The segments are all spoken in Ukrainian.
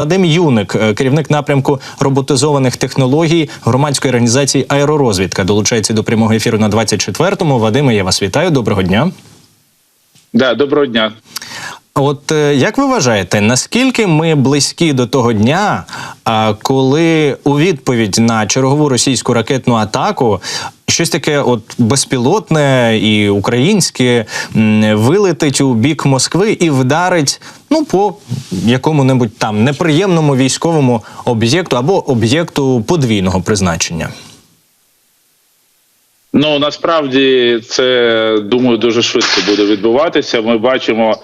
Вадим Юник, е, керівник напрямку роботизованих технологій громадської організації Аеророзвідка, долучається до прямого ефіру на 24-му. Вадиме, я вас вітаю. Доброго дня. Да, доброго дня. От е, як ви вважаєте, наскільки ми близькі до того дня, коли у відповідь на чергову російську ракетну атаку щось таке, от безпілотне і українське вилетить у бік Москви і вдарить ну по якому-небудь там неприємному військовому об'єкту або об'єкту подвійного призначення? Ну насправді це думаю дуже швидко буде відбуватися. Ми бачимо.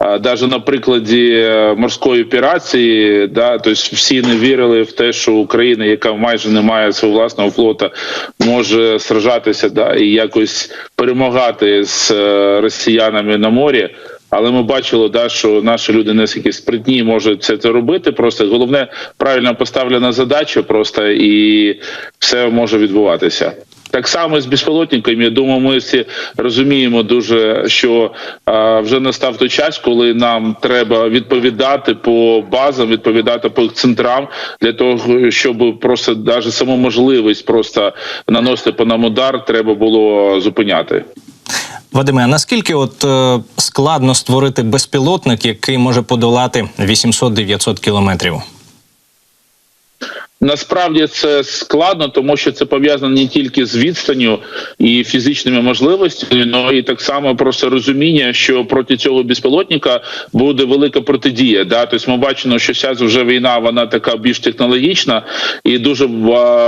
Навіть на прикладі е, морської операції, да, тобто всі не вірили в те, що Україна, яка майже не має свого власного флота, може сражатися да, і якось перемагати з е, росіянами на морі. Але ми бачили, да, що наші люди наскільки спритні можуть це робити. Просто головне правильно поставлена задача, просто і все може відбуватися. Так само з безпілотниками. Я думаю, ми всі розуміємо дуже, що а, вже настав той час, коли нам треба відповідати по базам, відповідати по центрам для того, щоб просто навіть саму можливість просто наносити по нам удар, треба було зупиняти. Вадиме, а наскільки от е, складно створити безпілотник, який може подолати 800-900 кілометрів? Насправді це складно, тому що це пов'язано не тільки з відстанню і фізичними можливостями, але і так само просто розуміння, що проти цього безпілотника буде велика протидія. Да? Тобто ми бачимо, що зараз вже війна, вона така більш технологічна, і дуже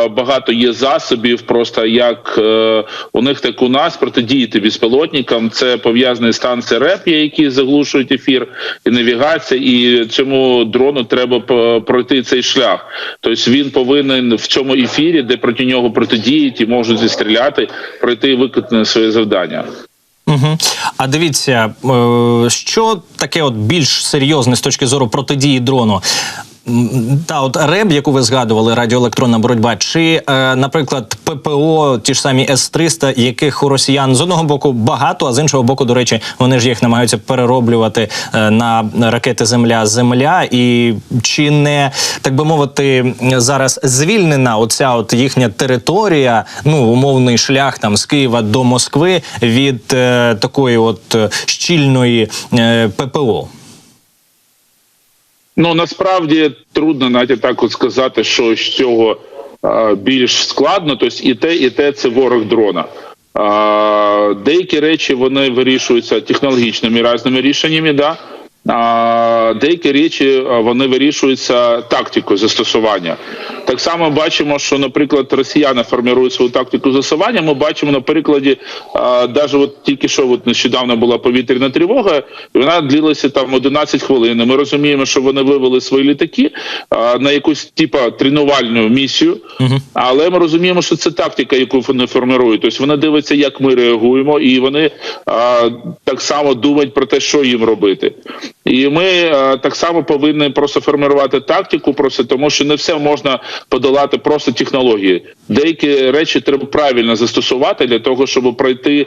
багато є засобів, просто як е, у них, так у нас протидіяти безпілотникам. Це пов'язані станції РЕП, які заглушують ефір і навігація, і цьому дрону треба пройти цей шлях. Тобто він він повинен в цьому ефірі, де проти нього протидіють і можуть зістріляти, пройти і виконати своє завдання. Угу. А дивіться, е, що таке от більш серйозне з точки зору протидії дрону? Та от РЕБ, яку ви згадували, радіоелектронна боротьба, чи, е, наприклад, ППО, ті ж самі С-300, яких у росіян з одного боку багато, а з іншого боку, до речі, вони ж їх намагаються перероблювати е, на ракети Земля-Земля. І чи не так би мовити, зараз звільнена оця от їхня територія, ну умовний шлях там з Києва до Москви від е, такої от щільної е, ППО? Ну насправді трудно навіть так от сказати, що з цього а, більш складно. Тобто і те, і те це ворог дрона. А, Деякі речі вони вирішуються технологічними різними рішеннями. Да? А деякі речі вони вирішуються тактикою застосування. Так само бачимо, що, наприклад, росіяни формують свою тактику застосування. Ми бачимо на прикладі, навіть от тільки що от нещодавно була повітряна тривога, і вона длилася там 11 хвилин. Ми розуміємо, що вони вивели свої літаки на якусь типа тренувальну місію, але ми розуміємо, що це тактика, яку вони формують. Тобто вони дивляться, як ми реагуємо, і вони так само думають про те, що їм робити. І ми е, так само повинні просто формувати тактику, просто тому що не все можна подолати просто технології. Деякі речі треба правильно застосувати для того, щоб пройти е,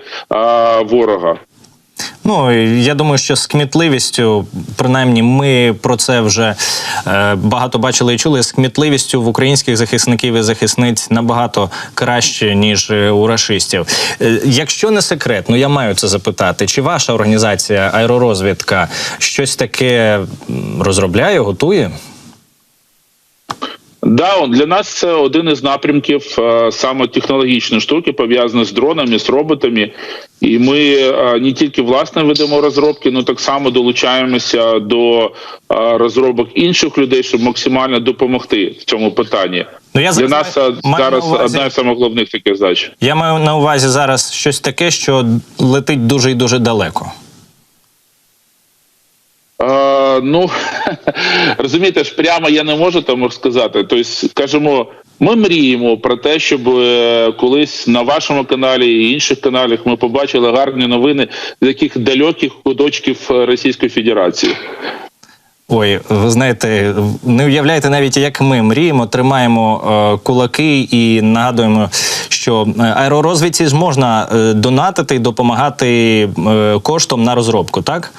ворога. Ну я думаю, що з кмітливістю, принаймні, ми про це вже е, багато бачили і чули. З кмітливістю в українських захисників і захисниць набагато краще ніж у рашистів. Е, якщо не секрет, ну я маю це запитати, чи ваша організація аеророзвідка щось таке розробляє, готує? Да, для нас це один із напрямків е, саме технологічної штуки, пов'язані з дронами, з роботами. І ми е, не тільки власне ведемо розробки, але так само долучаємося до е, розробок інших людей, щоб максимально допомогти в цьому питанні. Ну я для нас зараз увазі... одна з головних таких задач. Я маю на увазі зараз щось таке, що летить дуже і дуже далеко. Е, ну розумієте ж, прямо я не можу тому сказати. Тобто, скажімо, ми мріємо про те, щоб е, колись на вашому каналі і інших каналах ми побачили гарні новини з яких далеких куточків Російської Федерації. Ой, ви знаєте, не уявляєте навіть, як ми мріємо, тримаємо е, кулаки і нагадуємо, що е, аеророзвідці ж можна е, донатити і допомагати коштом на розробку, так?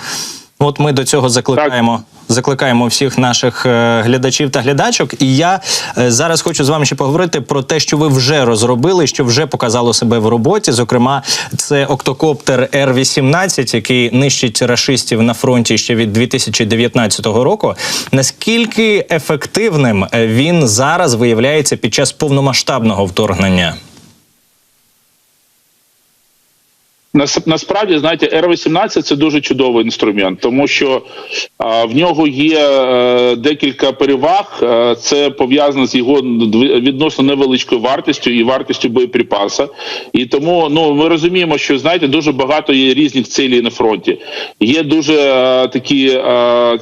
От ми до цього закликаємо. Закликаємо всіх наших е, глядачів та глядачок. І я е, зараз хочу з вами ще поговорити про те, що ви вже розробили, що вже показало себе в роботі. Зокрема, це октокоптер Р-18, який нищить рашистів на фронті ще від 2019 року. Наскільки ефективним е, він зараз виявляється під час повномасштабного вторгнення? Нас- Насправді, знаєте, Р-18 це дуже чудовий інструмент, тому що в нього є е, декілька переваг. Е, це пов'язано з його відносно невеличкою вартістю і вартістю боєприпаса. І тому ну ми розуміємо, що знаєте, дуже багато є різних цілей на фронті. Є дуже е, такі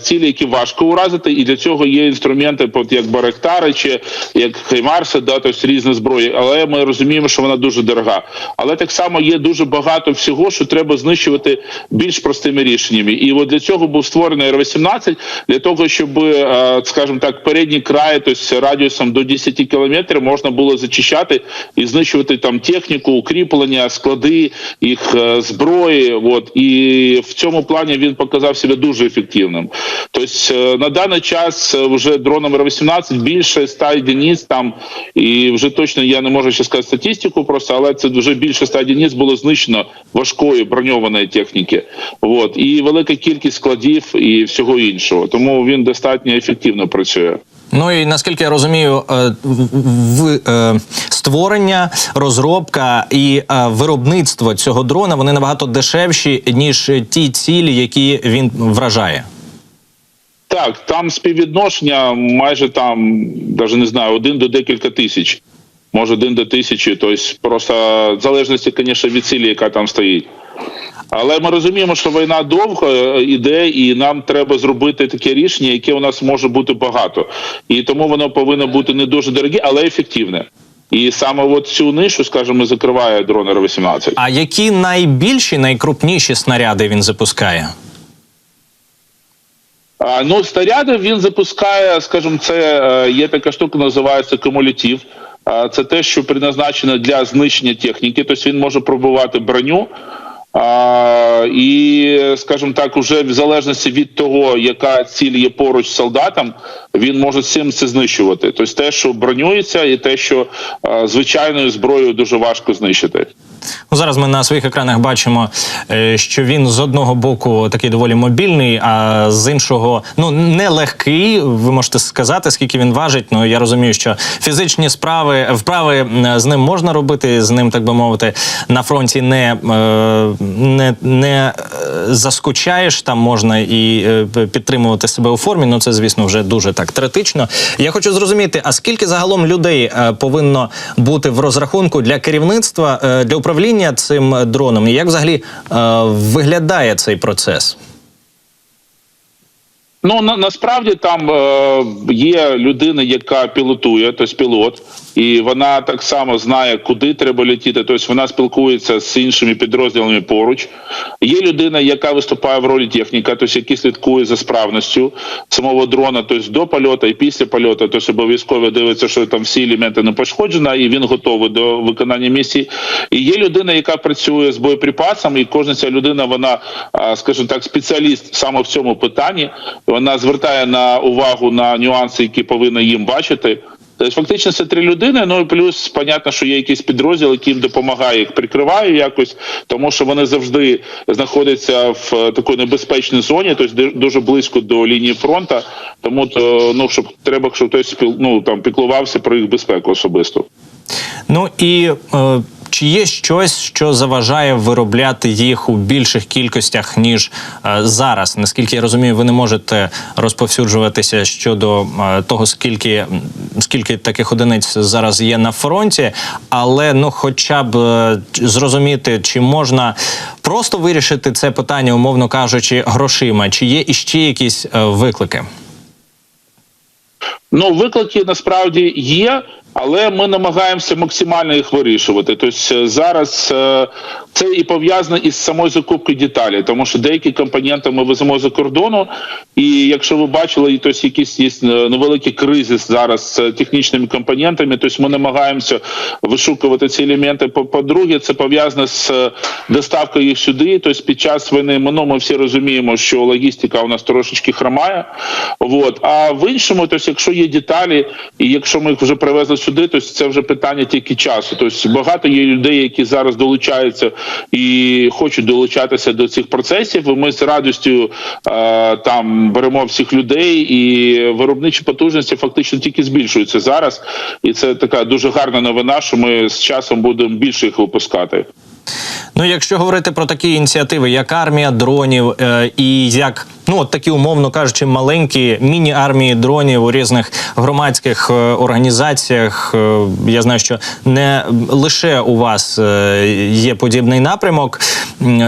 цілі, які важко уразити, і для цього є інструменти, як Баректари чи як Хаймарси, да, тобто різні зброї. Але ми розуміємо, що вона дуже дорога. Але так само є дуже багато всього, що треба знищувати більш простими рішеннями. І от для цього був створений Р-18, для того, щоб, е, скажімо так, передній край, тобто радіусом до 10 кілометрів, можна було зачищати і знищувати там техніку, укріплення, склади, їх е, зброї. От і в цьому плані він показав себе дуже ефективним. Тобто на даний час вже дроном Р-18 більше 100 одиниць там, і вже точно я не можу ще сказати статистику, просто але це вже більше 100 одиниць було знищено важкої броньованої техніки. От і велика кількість складів і всього іншого. Тому він достатньо ефективно працює. Ну і наскільки я розумію, е, в- е, створення, розробка і е, виробництво цього дрона вони набагато дешевші ніж ті цілі, які він вражає. Так, там співвідношення майже там, навіть не знаю, один до декілька тисяч. Може, один до тисячі. Тобто, просто в залежності, звісно, від цілі, яка там стоїть. Але ми розуміємо, що війна довго е, іде, і нам треба зробити таке рішення, яке у нас може бути багато. І тому воно повинно бути не дуже дороге, але ефективне. І саме от цю нишу, скажімо, закриває дрон Р-18. А які найбільші, найкрупніші снаряди він запускає? А, Ну, снаряди він запускає, скажімо, це е, є така штука, називається кумулятив. Це те, що предназначено для знищення техніки, тобто він може пробувати броню. А, і, скажімо так, уже в залежності від того, яка ціль є поруч з солдатом, він може цим це знищувати. Тобто те, що бронюється, і те, що а, звичайною зброєю дуже важко знищити. Ну, зараз ми на своїх екранах бачимо, е, що він з одного боку такий доволі мобільний, а з іншого ну не легкий. Ви можете сказати, скільки він важить. Ну я розумію, що фізичні справи вправи з ним можна робити, з ним, так би мовити, на фронті не, е, не, не е, заскучаєш. Там можна і підтримувати себе у формі. Ну це, звісно, вже дуже так третично. Я хочу зрозуміти, а скільки загалом людей повинно бути в розрахунку для керівництва для управління цим дроном? І як взагалі е, виглядає цей процес? Ну на, насправді там е, є людина, яка пілотує, тобто пілот, і вона так само знає, куди треба летіти. Тобто вона спілкується з іншими підрозділами поруч. Є людина, яка виступає в ролі техніка, тобто який слідкує за справністю самого дрона, тобто до польоту і після польоту. Тобто обов'язково дивиться, що там всі елементи не пошкоджені, і він готовий до виконання місії. І є людина, яка працює з боєприпасами, і кожна ця людина, вона, скажімо так, спеціаліст саме в цьому питанні. Вона звертає на увагу на нюанси, які повинна їм бачити. Тобто, фактично, це три людини. Ну і плюс, понятно, що є якийсь підрозділ, який їм допомагає, їх прикриває якось, тому що вони завжди знаходяться в е, такій небезпечній зоні, тобто дуже близько до лінії фронту. Тому то ну щоб треба, щоб хтось ну там піклувався про їх безпеку особисто. Ну і е, чи є щось, що заважає виробляти їх у більших кількостях ніж е, зараз? Наскільки я розумію, ви не можете розповсюджуватися щодо е, того, скільки, скільки таких одиниць зараз є на фронті, але ну, хоча б е, зрозуміти, чи можна просто вирішити це питання, умовно кажучи, грошима, чи є іще якісь е, виклики? Ну, виклики насправді є. Але ми намагаємося максимально їх вирішувати. Тобто е, зараз е, це і пов'язано із самою закупкою деталей, тому що деякі компоненти ми веземо за кордону. І якщо ви бачили, тобто якісь є е, невеликі кризи зараз з технічними компонентами, тобто ми намагаємося вишукувати ці елементи. По- По-друге, це пов'язано з е, доставкою їх сюди. Тобто під час війни ну, ми всі розуміємо, що логістика у нас трошечки хромає. Вот. А в іншому, тобто, якщо є деталі, і якщо ми їх вже привезли сюди, то це вже питання тільки часу. Тобто багато є людей, які зараз долучаються і хочуть долучатися до цих процесів. Ми з радістю е, там беремо всіх людей, і виробничі потужності фактично тільки збільшуються зараз. І це така дуже гарна новина, що ми з часом будемо більше їх випускати. Ну, якщо говорити про такі ініціативи, як армія дронів, е, і як ну от такі умовно кажучи, маленькі міні-армії дронів у різних громадських е, організаціях. е, я знаю, що не лише у вас е, є подібний напрямок.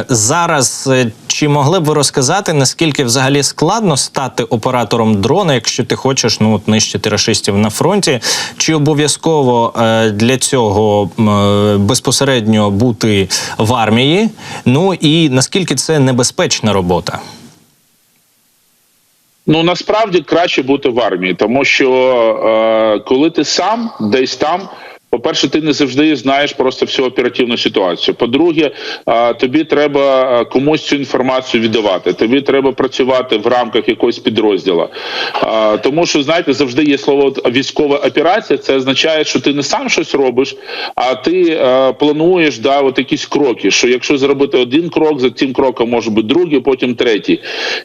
Зараз е, чи могли б ви розказати, наскільки взагалі складно стати оператором дрона, якщо ти хочеш ну от нищити рашистів на фронті? Чи обов'язково е, для цього е, безпосередньо бути в армії? Ну і наскільки це небезпечна робота? Ну насправді краще бути в армії, тому що е, коли ти сам десь там. По-перше, ти не завжди знаєш просто всю оперативну ситуацію. По-друге, тобі треба комусь цю інформацію віддавати. Тобі треба працювати в рамках якогось підрозділу. Тому що знаєте, завжди є слово військова операція. Це означає, що ти не сам щось робиш, а ти плануєш да, от якісь кроки. Що якщо зробити один крок, за цим кроком може бути другий, потім третій.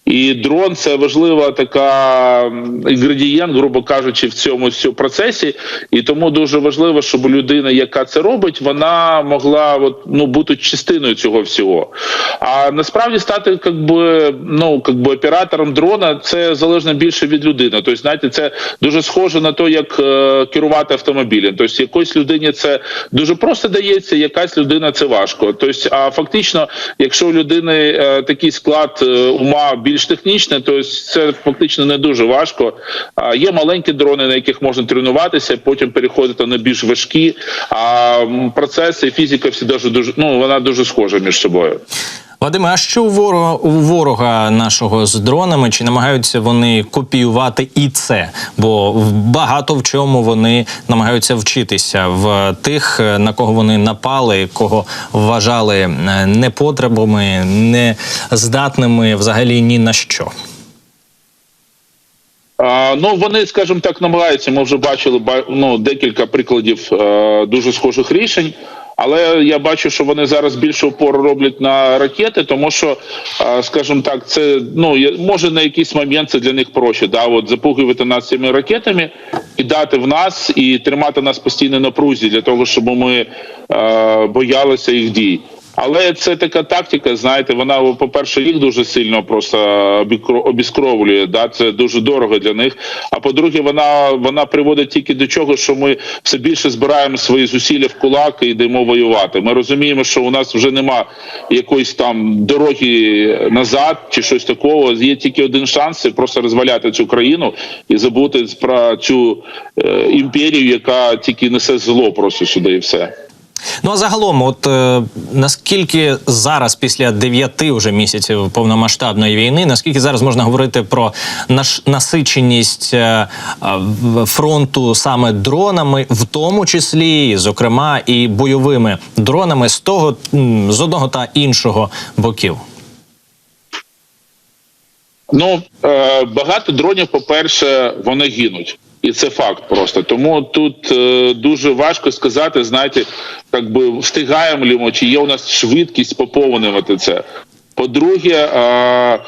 І дрон це важлива така інгредієнт, грубо кажучи, в цьому всьому процесі. І тому дуже важливо, щоб людина, яка це робить, вона могла от, ну, бути частиною цього всього. А насправді стати как би, ну, как би, оператором дрона це залежно більше від людини. Тобто, знаєте, це дуже схоже на те, як е, керувати автомобілем. Тобто, якоїсь людині це дуже просто дається, якась людина це важко. Тобто, а фактично, якщо у людини е, такий склад е, ума більш технічний, то це фактично не дуже важко. А є маленькі дрони, на яких можна тренуватися, потім переходити на більш важкі. А процеси і фізика всі дуже дуже ну вона дуже схожа між собою. Вадиме, а що у ворога, у ворога нашого з дронами? Чи намагаються вони копіювати і це? Бо багато в чому вони намагаються вчитися в тих, е, на кого вони напали, кого вважали е, непотребами, нездатними взагалі ні на що. Ну вони, скажімо так, намагаються. Ми вже бачили ба- ну, декілька прикладів е, дуже схожих рішень. Але я бачу, що вони зараз більше опору роблять на ракети, тому що, е, скажімо так, це ну може на якийсь момент це для них проще. Да, от запугувати нас цими ракетами, кидати в нас і тримати нас постійно на прузі для того, щоб ми е, боялися їх дій. Але це така тактика, знаєте, вона, по-перше, їх дуже сильно просто обіскровлює. Да? Це дуже дорого для них. А по-друге, вона, вона приводить тільки до чого, що ми все більше збираємо свої зусилля в кулак і йдемо воювати. Ми розуміємо, що у нас вже нема якоїсь там дороги назад чи щось такого. Є тільки один шанс це просто розваляти цю країну і забути про цю е, імперію, яка тільки несе зло просто сюди і все. Ну а загалом, от е, наскільки зараз, після дев'яти вже місяців повномасштабної війни, наскільки зараз можна говорити про наш насиченість е, е, фронту саме дронами, в тому числі, зокрема, і бойовими дронами з того з одного та іншого боків? Ну е, багато дронів, по-перше, вони гинуть. І це факт просто. Тому тут е, дуже важко сказати, знаєте, як би встигаємо ли ми, чи є у нас швидкість поповнювати це. По-друге, е,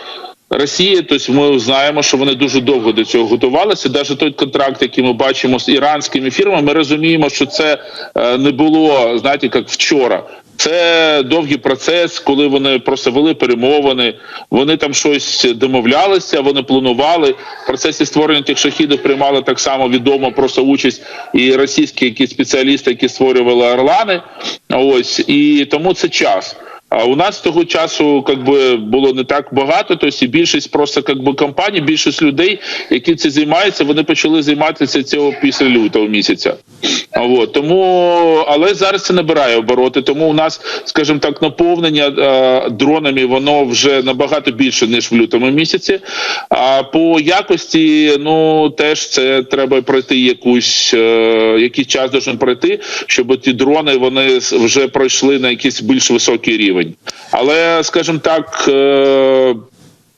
Росія, тобто ми знаємо, що вони дуже довго до цього готувалися. Навіть той контракт, який ми бачимо з іранськими фірмами, ми розуміємо, що це е, не було, знаєте, як вчора. Це довгий процес, коли вони просто вели перемовини, вони там щось домовлялися, вони планували. В процесі створення тих шахідів приймали так само відомо просто участь і російські які спеціалісти, які створювали Орлани. Ось і тому це час. А у нас того часу как би, було не так багато. Тобто більшість просто как би, компаній, більшість людей, які цим займаються, вони почали займатися цього після лютого місяця. От, тому, але зараз це набирає обороти. Тому у нас, скажімо так, наповнення е, дронами воно вже набагато більше ніж в лютому місяці. А по якості, ну теж це треба пройти якусь е, якийсь час должен пройти, щоб ті дрони вони вже пройшли на якийсь більш високий рівень. Але, скажімо так. Е,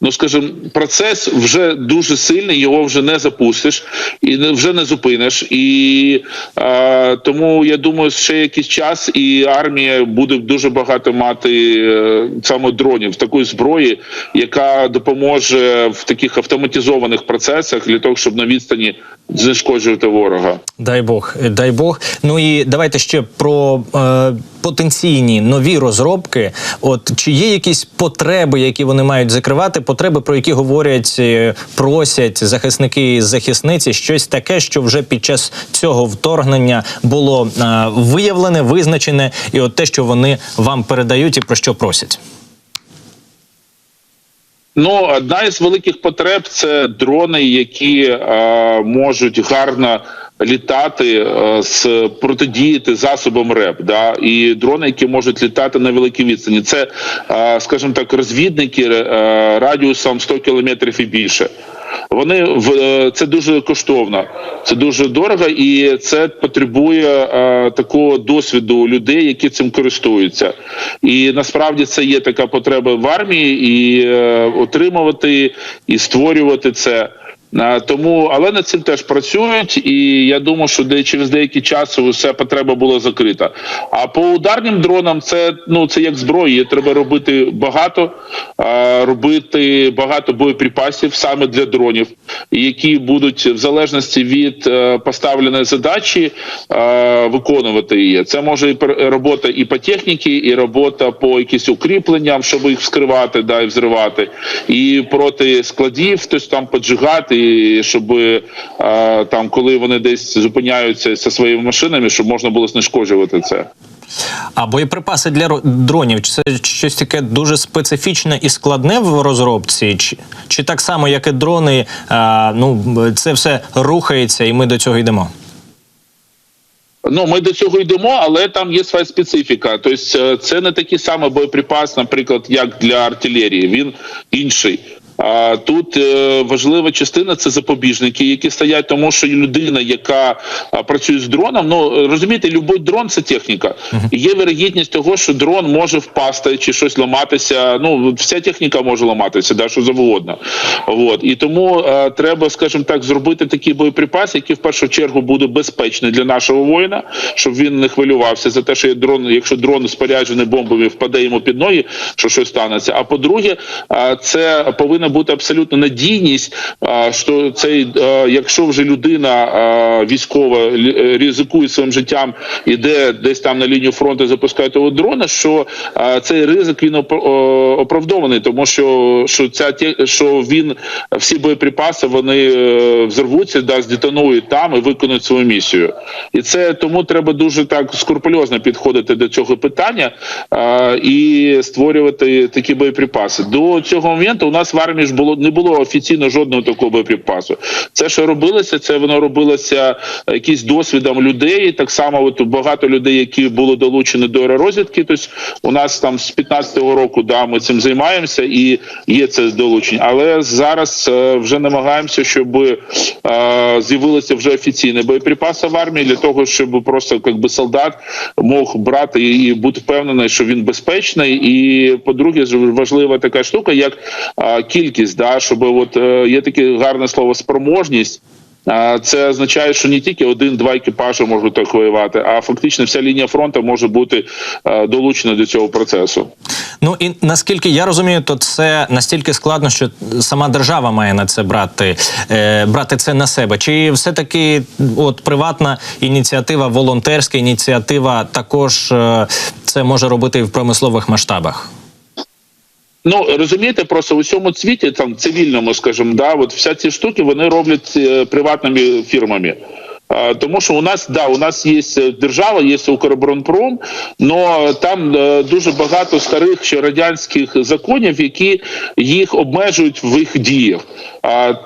Ну, скажімо, процес вже дуже сильний, його вже не запустиш і не вже не зупиниш. І е, тому я думаю, ще якийсь час, і армія буде дуже багато мати е, саме дронів, такої зброї, яка допоможе в таких автоматизованих процесах для того, щоб на відстані знешкоджувати ворога. Дай Бог, дай Бог. Ну і давайте ще про е, потенційні нові розробки. От чи є якісь потреби, які вони мають закривати? Потреби, про які говорять, е, просять захисники і захисниці, щось таке, що вже під час цього вторгнення було е, виявлене, визначене, і от те, що вони вам передають, і про що просять. Ну, одна із великих потреб це дрони, які е, можуть гарно літати е, з протидіяти засобам РЕП, да, і дрони, які можуть літати на великій відстані. Це, е, скажімо так, розвідники е, радіусом 100 кілометрів і більше. Вони в це дуже коштовно, це дуже дорого, і це потребує е, такого досвіду людей, які цим користуються. І насправді це є така потреба в армії, і е, отримувати і створювати це. Тому, але над цим теж працюють, і я думаю, що де через деякий час усе потреба була закрита. А по ударним дронам це ну це як зброя. її Треба робити багато, робити багато боєприпасів саме для дронів, які будуть в залежності від е, поставленої задачі виконувати її. Це може і робота і по техніці, і робота по якісь укріпленням, щоб їх вскривати, да, і взривати, і проти складів, тобто там поджигати, і щоб е, там, коли вони десь зупиняються зі своїми машинами, щоб можна було знешкоджувати це. А боєприпаси для дронів це щось таке дуже специфічне і складне в розробці, чи, чи так само, як і дрони, а, ну це все рухається, і ми до цього йдемо. Ну, ми до цього йдемо, але там є своя специфіка. Тобто, е, це не такий самий боєприпас, наприклад, як для артилерії. Він інший. А тут е, важлива частина це запобіжники, які стоять, тому що людина, яка працює з дроном, ну розумієте, будь-який дрон це техніка. Є вирогідність того, що дрон може впасти чи щось ламатися. Ну вся техніка може ламатися, да що завгодно. От і тому е, треба, скажімо так, зробити такий боєприпас, який в першу чергу буде безпечний для нашого воїна, щоб він не хвилювався за те, що є дрон, якщо дрон споряджений бомбами, впаде йому під ноги, що щось станеться. А по-друге, е, це повинна бути абсолютно надійність. Що цей, якщо вже людина військова е, ризикує своїм життям, іде десь там на лінію фронту, запускає того дрона, що цей ризик він оправдований, тому що що ця що він всі боєприпаси вони е, взорвуться, да, здетонують там і виконують свою місію. І це тому треба дуже так скрупульозно підходити до цього питання і створювати такі боєприпаси. До цього моменту у нас в армії ж було не було офіційно жодного такого боєприпасу. Це що робилося, це воно робилося якийсь досвідом людей. Так само, от багато людей, які були долучені до аеророзвідки. Тобто у нас там з 15-го року да ми цим займаємося і є це долучення. Але зараз е, вже намагаємося, щоб е, з'явилися вже офіційні боєприпаси в армії для того, щоб просто якби солдат мог брати і бути впевнений, що він безпечний. І по-друге, важлива така штука, як е, кількість, да, щоб от е, є таке гарне слово спроможність. Це означає, що не тільки один-два екіпажі можуть так воювати, а фактично вся лінія фронту може бути е, долучена до цього процесу. Ну і наскільки я розумію, то це настільки складно, що сама держава має на це брати, е, брати це на себе. Чи все таки от приватна ініціатива, волонтерська ініціатива також це може робити в промислових масштабах? Ну розумієте, просто у цьому світі, там цивільному, скажімо, да, от вся ці штуки вони роблять е, приватними фірмами. Тому що у нас да, у нас є е, держава, є Укроборонпром, але там е, дуже багато старих ще радянських законів, які їх обмежують в їх діях.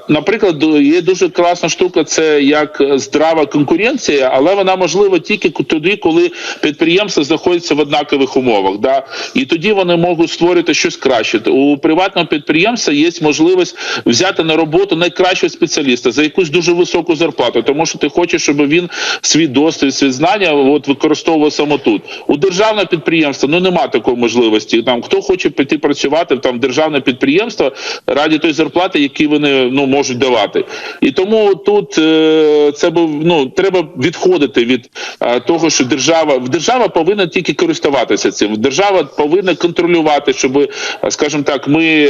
Наприклад, є дуже класна штука, це як здрава конкуренція, але вона можлива тільки тоді, коли підприємства знаходяться в однакових умовах. Да? І тоді вони можуть створити щось краще. У приватного підприємства є можливість взяти на роботу найкращого спеціаліста за якусь дуже високу зарплату, тому що ти хочеш, щоб він свій досвід, свій знання от використовував саме тут. У державного підприємства ну нема такої можливості. Там хто хоче піти працювати там державне підприємство раді той зарплати, які вони ну можуть давати. І тому тут е, це був ну треба відходити від е, того, що держава держава повинна тільки користуватися цим. Держава повинна контролювати, щоб, е, скажімо так, ми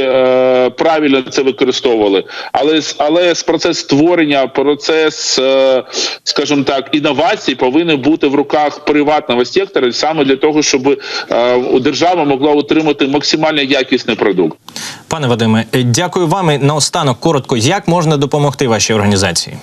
правильно це використовували. Але але з процес створення, процес, скажімо так, інновацій повинен бути в руках приватного сектора саме для того, щоб держава могла отримати максимально якісний продукт. Пане Вадиме, дякую вам. І наостанок коротко, як можна допомогти вашій організації?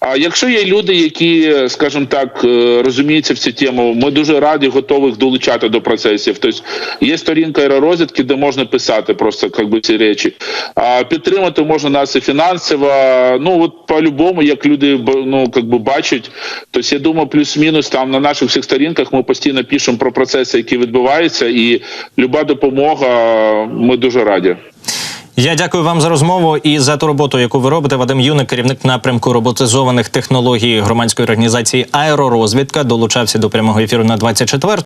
А якщо є люди, які, скажімо так, е, розуміються в цю тему, ми дуже раді готові їх долучати до процесів. Тобто є сторінка аеророзвідки, де можна писати просто як би, ці речі. А підтримати можна нас і фінансово. Ну от по-любому, як люди ну, як би, бачать, тобто я думаю, плюс-мінус там на наших всіх сторінках ми постійно пишемо про процеси, які відбуваються, і люба допомога. Ми дуже раді. Я дякую вам за розмову і за ту роботу, яку ви робите. Вадим Юник, керівник напрямку роботизованих технологій громадської організації Аеророзвідка, долучався до прямого ефіру на 24